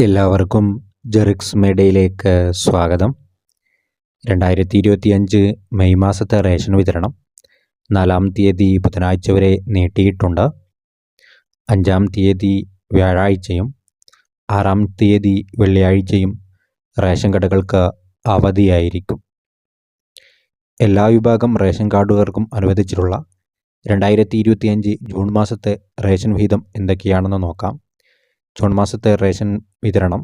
എല്ലാവർക്കും ജെറിക്സ് മേഡയിലേക്ക് സ്വാഗതം. രണ്ടായിരത്തി ഇരുപത്തിയഞ്ച് മെയ് മാസത്തെ റേഷൻ വിതരണം നാലാം തീയതി ബുധനാഴ്ച വരെ നീട്ടിയിട്ടുണ്ട്. അഞ്ചാം തീയതി വ്യാഴാഴ്ചയും ആറാം തീയതി വെള്ളിയാഴ്ചയും റേഷൻ കടകൾക്ക് അവധിയായിരിക്കും. എല്ലാ വിഭാഗം റേഷൻ കാർഡുകാർക്കും അനുവദിച്ചിട്ടുള്ള രണ്ടായിരത്തി ഇരുപത്തിയഞ്ച് ജൂൺ മാസത്തെ റേഷൻ വിഹിതം എന്തൊക്കെയാണെന്ന് നോക്കാം. ജൂൺ മാസത്തെ റേഷൻ വിതരണം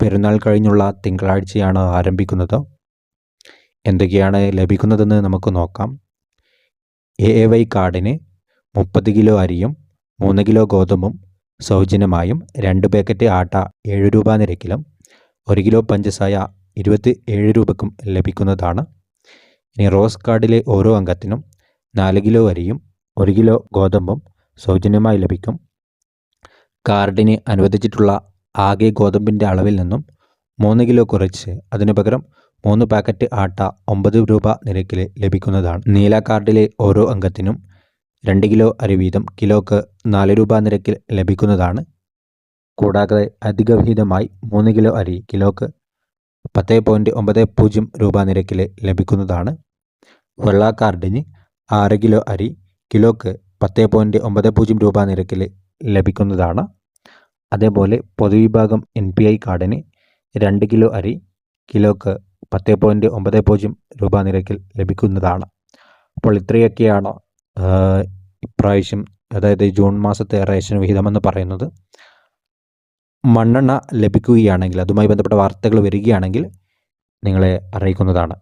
പെരുന്നാൾ കഴിഞ്ഞുള്ള തിങ്കളാഴ്ചയാണ് ആരംഭിക്കുന്നത്. എന്തൊക്കെയാണ് ലഭിക്കുന്നതെന്ന് നമുക്ക് നോക്കാം. എ എ വൈ കാർഡിന് മുപ്പത് കിലോ അരിയും മൂന്ന് കിലോ ഗോതമ്പും സൗജന്യമായും രണ്ട് പാക്കറ്റ് ആട്ട ഏഴ് രൂപ നിരക്കിലും ഒരു കിലോ പഞ്ചസായ ഇരുപത്തി ഏഴ് രൂപക്കും ലഭിക്കുന്നതാണ്. ഇനി റോസ് കാർഡിലെ ഓരോ അംഗത്തിനും നാല് കിലോ അരിയും ഒരു കിലോ ഗോതമ്പും സൗജന്യമായി ലഭിക്കും. കാർഡിന് അനുവദിച്ചിട്ടുള്ള ആകെ ഗോതമ്പിന്റെ അളവിൽ നിന്നും മൂന്ന് കിലോ കുറച്ച് അതിനു പകരം മൂന്ന് പാക്കറ്റ് ആട്ട ഒമ്പത് രൂപ നിരക്കിൽ ലഭിക്കുന്നതാണ്. നീല കാർഡിലെ ഓരോ അംഗത്തിനും രണ്ട് കിലോ അരി വീതം കിലോക്ക് നാല് രൂപ നിരക്കിൽ ലഭിക്കുന്നതാണ്. കൂടാതെ അധിക വിഹിതമായി മൂന്ന് കിലോ അരി കിലോക്ക് പത്ത് പോയിന്റ് ഒമ്പത് പൂജ്യം രൂപ നിരക്കിൽ ലഭിക്കുന്നതാണ്. വെള്ള കാർഡിന് ആറ് കിലോ അരി കിലോക്ക് പത്ത് പോയിന്റ് ഒമ്പത് പൂജ്യം രൂപ നിരക്കിൽ ലഭിക്കുന്നതാണ്. അതേപോലെ പൊതുവിഭാഗം എൻ പി ഐ കാർഡിന് രണ്ട് കിലോ അരി കിലോക്ക് പത്ത് പോയിന്റ് ഒമ്പത് പൂജ്യം രൂപ നിരക്കിൽ ലഭിക്കുന്നതാണ്. അപ്പോൾ ഇത്രയൊക്കെയാണ് ഇപ്രാവശ്യം അതായത് ജൂൺ മാസത്തെ റേഷൻ വിഹിതമെന്ന് പറയുന്നത്. മണ്ണെണ്ണ ലഭിക്കുകയാണെങ്കിൽ അതുമായി ബന്ധപ്പെട്ട വാർത്തകൾ വരികയാണെങ്കിൽ നിങ്ങളെ അറിയിക്കുന്നതാണ്.